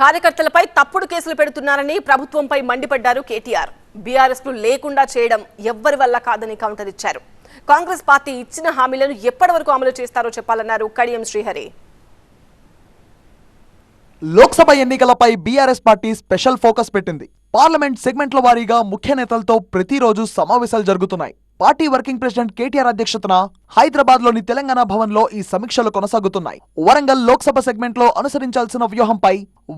కార్యకర్తలపై తప్పుడు కేసులు పెడుతున్నారని ప్రభుత్వంపై మండిపడ్డారు కేటీఆర్. బీఆర్ఎస్ లేకుండా చేయడం ఎవ్వరి వల్ల కాదని కౌంటర్ ఇచ్చారు. కాంగ్రెస్ పార్టీ ఇచ్చిన హామీలను ఎప్పటి వరకు అమలు చేస్తారో చెప్పాలన్నారు కడియం శ్రీహరి. లోక్సభ ఎన్నికలపై బీఆర్ఎస్ పార్టీ స్పెషల్ ఫోకస్ పెట్టింది. పార్లమెంట్ సెగ్మెంట్ల వారీగా ముఖ్య నేతలతో ప్రతిరోజు సమావేశాలు జరుగుతున్నాయి. పార్టీ వర్కింగ్ ప్రెసిడెంట్ కేటీఆర్ అధ్యక్షతన హైదరాబాద్లోని తెలంగాణ భవన్లో ఈ సమీక్షలు కొనసాగుతున్నాయి. వరంగల్ లోక్సభ సెగ్మెంట్లో అనుసరించాల్సిన వ్యూహంపై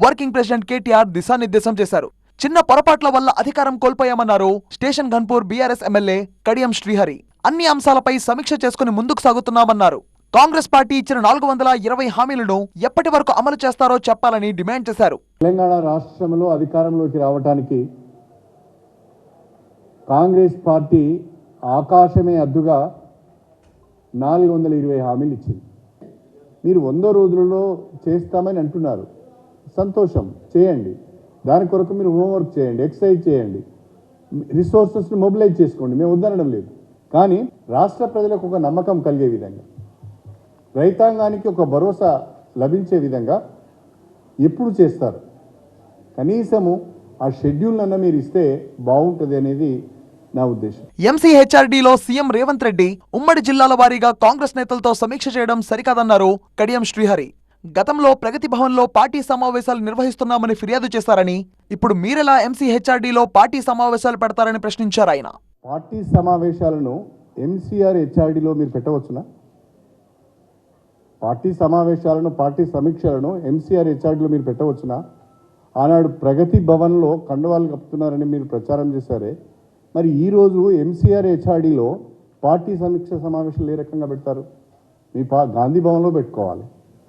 వర్కింగ్ ప్రెసిడెంట్ కేటీఆర్ దిశానిర్దేశం చేశారు. చిన్న పొరపాట్ల వల్ల అధికారం కోల్పోయామన్నారు station Ghanpur BRS MLA Kadiyam Srihari. అన్ని అంశాలపై సమీక్ష చేసుకుని ముందుకు సాగుతున్నామన్నారు. కాంగ్రెస్ పార్టీ ఇచ్చిన నాలుగు వందల ఇరవై హామీలను ఎప్పటి వరకు అమలు చేస్తారో చెప్పాలని డిమాండ్ చేశారు. తెలంగాణ రాష్ట్రంలో అధికారంలోకి రావడానికి కాంగ్రెస్ పార్టీ ఆకాశమే అద్దుగా నాలుగు వందల ఇరవై హామీలు ఇచ్చింది. మీరు వంద రోజులలో చేస్తామని అంటున్నారు. సంతోషం. చేయండి. దాని కొరకు మీరు హోంవర్క్ చేయండి ఎక్సర్సైజ్ చేయండి. రిసోర్సెస్ని మొబిలైజ్ చేసుకోండి. మేము వద్దనడం లేదు. కానీ రాష్ట్ర ప్రజలకు ఒక నమ్మకం కలిగే విధంగా రైతాంగానికి ఒక భరోసా లభించే విధంగా ఎప్పుడు చేస్తారు? కనీసము ఆ షెడ్యూల్ అన్న మీరు ఇస్తే బాగుంటుంది అనేది నా ఉద్దేశం. ఎంసీహెచ్ఆర్డీలో సీఎం రేవంత్ రెడ్డి ఉమ్మడి జిల్లాల వారీగా కాంగ్రెస్ నేతలతో సమీక్ష చేయడం సరికాదన్నారు కడియం శ్రీహరి. గతంలో ప్రగతి భవన్లో పార్టీ సమావేశాలు నిర్వహిస్తున్నామని ఫిర్యాదు చేశారని ఇప్పుడు మీరెలా ఎంసీహెచ్ఆర్డీలో పార్టీ సమావేశాలు పెడతారని ప్రశ్నించారు ఆయన. పార్టీ సమావేశాలను ఎంసీఆర్ హెచ్ఆర్డీలో మీరు పెట్టవచ్చునా? పార్టీ సమావేశాలను పార్టీ సమీక్షలను ఎంసీఆర్ హెచ్ఆర్డీలో మీరు పెట్టవచ్చునా? ఆనాడు ప్రగతి భవన్లో కండువాలు కప్పుతున్నారని మీరు ప్రచారం చేశారే మరి ఈరోజు ఎంసీఆర్ హెచ్ఆర్డీలో పార్టీ సమీక్ష సమావేశాలు ఏ రకంగా పెడతారు? మీ పా గాంధీ భవన్లో పెట్టుకోవాలి.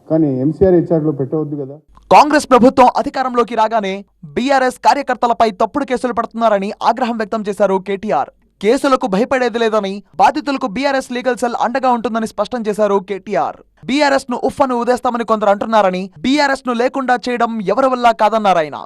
కానీ ఎంసీఆర్ హెచ్ఆర్డీలో పెట్టవద్దు కదా. కాంగ్రెస్ ప్రభుత్వం అధికారంలోకి రాగానే బీఆర్ఎస్ కార్యకర్తలపై తప్పుడు కేసులు పడుతున్నారని ఆగ్రహం వ్యక్తం చేశారు కేటీఆర్. కేసులకు భయపడేది లేదని బాధితులకు బీఆర్ఎస్ లీగల్ సెల్ అండగా ఉంటుందని స్పష్టం చేశారు కేటీఆర్. బీఆర్ఎస్ను ఉఫ్ఫను ఉదేస్తామని కొందరు అంటున్నారని బీఆర్ఎస్ను లేకుండా చేయడం ఎవరి వల్ల కాదన్నారాయన.